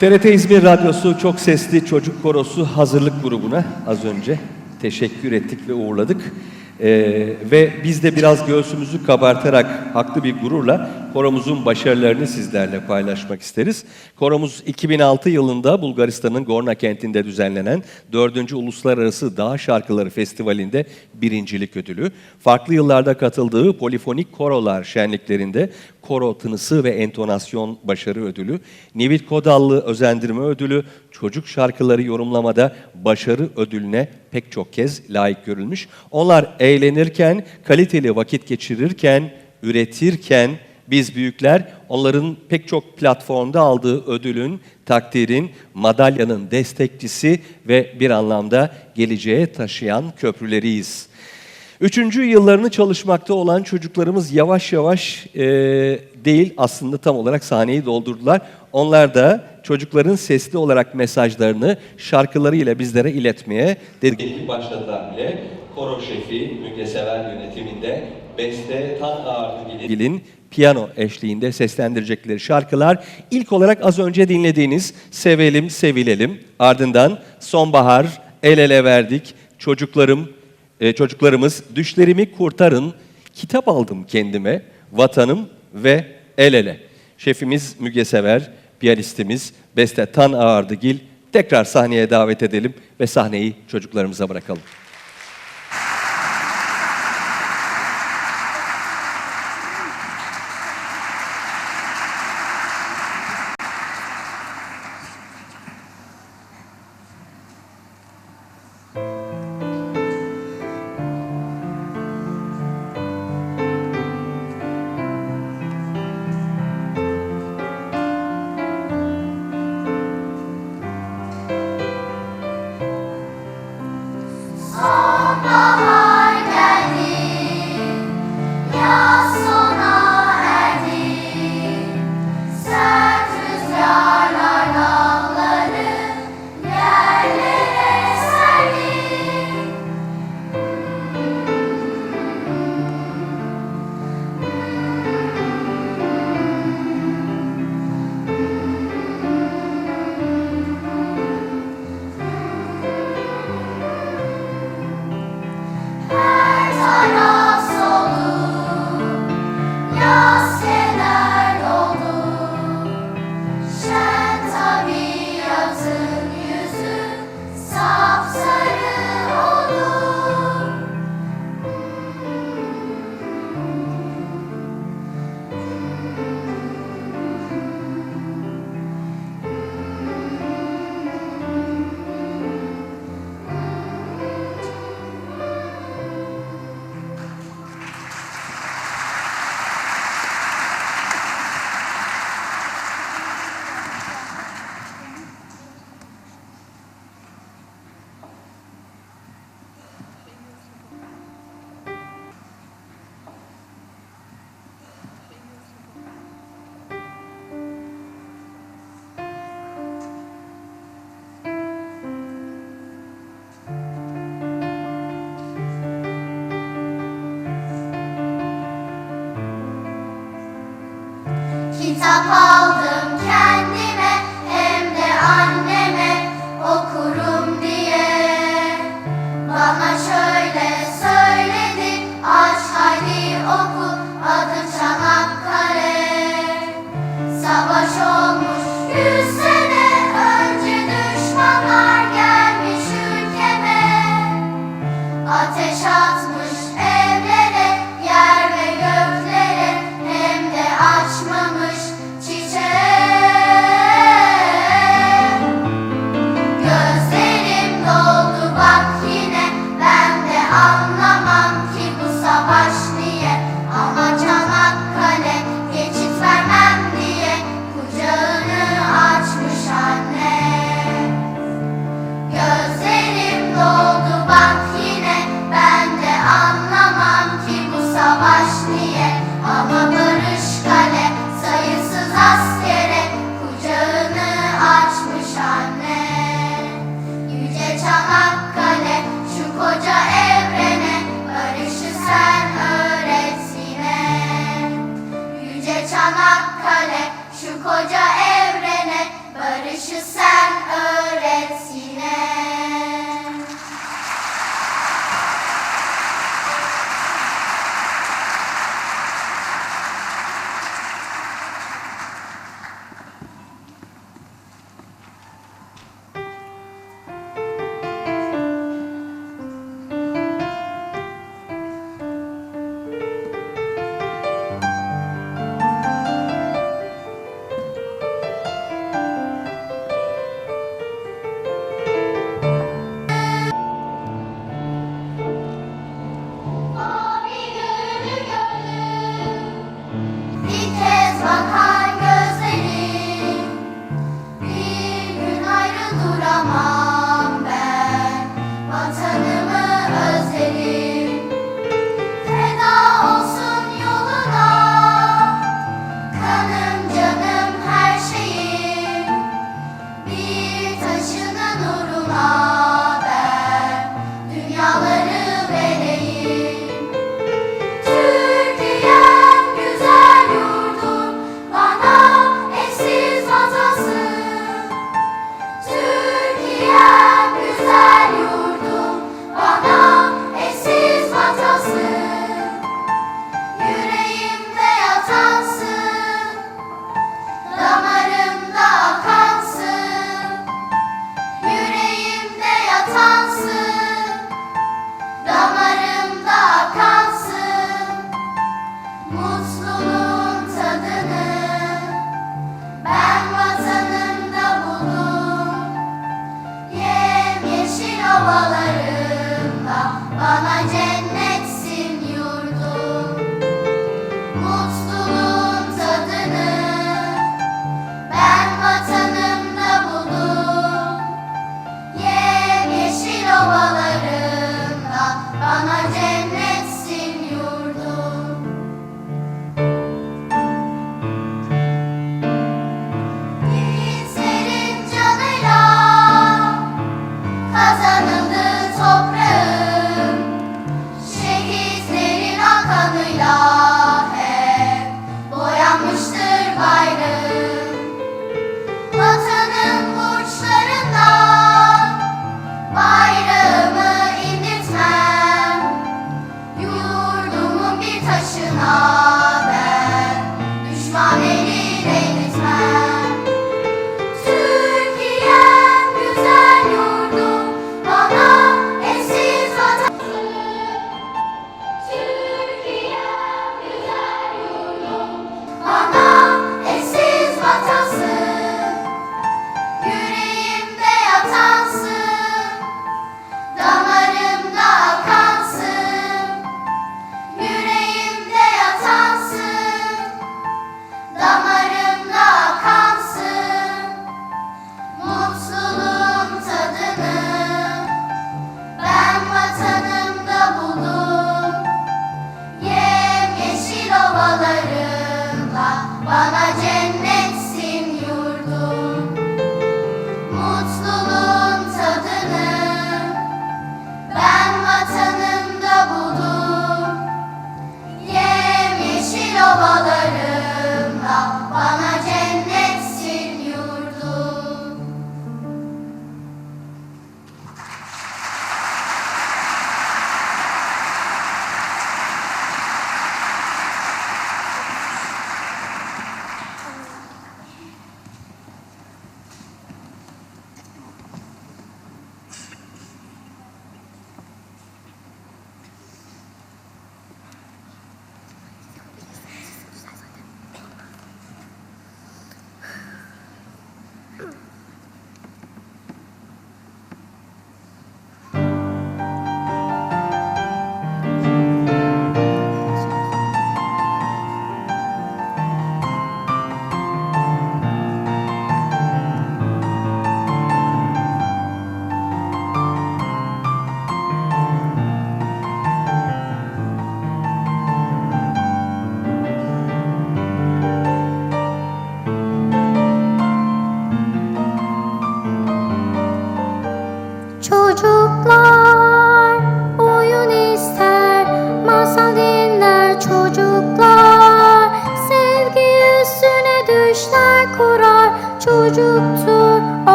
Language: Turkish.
TRT İzmir Radyosu Çok Sesli Çocuk Korosu hazırlık grubuna az önce teşekkür ettik ve uğurladık. Ee, ve biz de biraz göğsümüzü kabartarak haklı bir gururla koromuzun başarılarını sizlerle paylaşmak isteriz. Koromuz 2006 yılında Bulgaristan'ın Gorna kentinde düzenlenen 4. Uluslararası Dağ Şarkıları Festivali'nde birincilik ödülü, farklı yıllarda katıldığı polifonik korolar şenliklerinde koro tınısı ve entonasyon başarı ödülü, Nevil Kodallı özendirme ödülü, çocuk şarkıları yorumlamada başarı ödülüne pek çok kez layık görülmüş. Onlar eğlenirken, kaliteli vakit geçirirken, üretirken biz büyükler onların pek çok platformda aldığı ödülün, takdirin, madalyanın destekçisi ve bir anlamda geleceğe taşıyan köprüleriyiz. Üçüncü yıllarını çalışmakta olan çocuklarımız yavaş yavaş e, değil aslında tam olarak sahneyi doldurdular. Onlar da çocukların sesli olarak mesajlarını şarkılarıyla bizlere iletmeye dedik. Başladılar bile. Koro şefi Müge Sever yönetiminde Beste Tan Ağırlıgil'in piyano eşliğinde seslendirecekleri şarkılar ilk olarak az önce dinlediğiniz Sevelim Sevilelim ardından Sonbahar El Ele Verdik Çocuklarım e, çocuklarımız düşlerimi kurtarın, kitap aldım kendime, vatanım ve el ele. Şefimiz Müge Sever, piyanistimiz Beste Tan Ağardıgil tekrar sahneye davet edelim ve sahneyi çocuklarımıza bırakalım. Kitap koca evrene barış Barışı sen